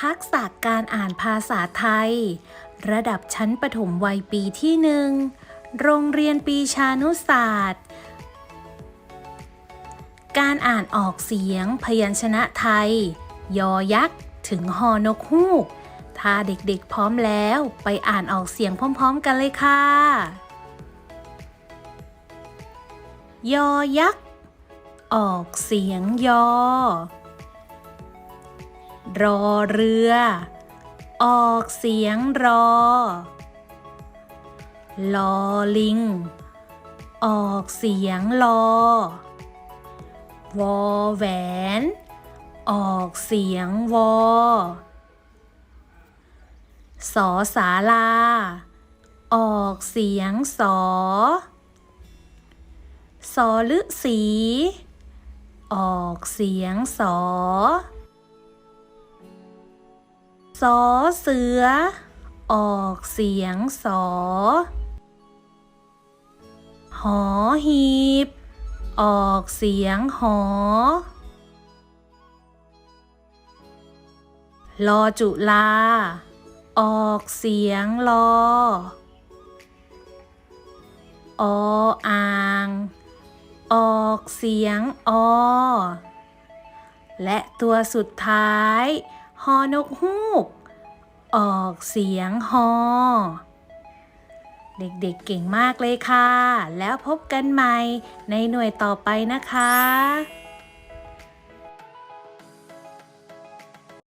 ทักษะการอ่านภาษาไทย ระดับชั้นประถมวัยปีที่หนึ่งโรงเรียนปีชานุศาสตร์ การอ่านออกเสียงพยัญชนะไทย ยอยักษ์ ถึงฮอนกฮูก ถ้าเด็กๆพร้อมแล้วไปอ่านออกเสียงพร้อมๆกันเลยค่ะ ยอยักษ์ ออกเสียงยอ รอเรือ ออกเสียงรอ ลอลิง ออกเสียงลอ วอแหวน ออกเสียงวอ สอสาลา ออกเสียงสอ สอลึสี ออกเสียงสอ สอเสือ ออกเสียงสอ หอหีบ ออกเสียงหอลอจุลา ออกเสียงลอ ออ่าง ออกเสียงอ และตัวสุดท้าย ฮอนกฮูก ออกเสียงฮอ เด็กๆเก่งมากเลยค่ะ แล้วพบกันใหม่ในหน่วยต่อไปนะคะ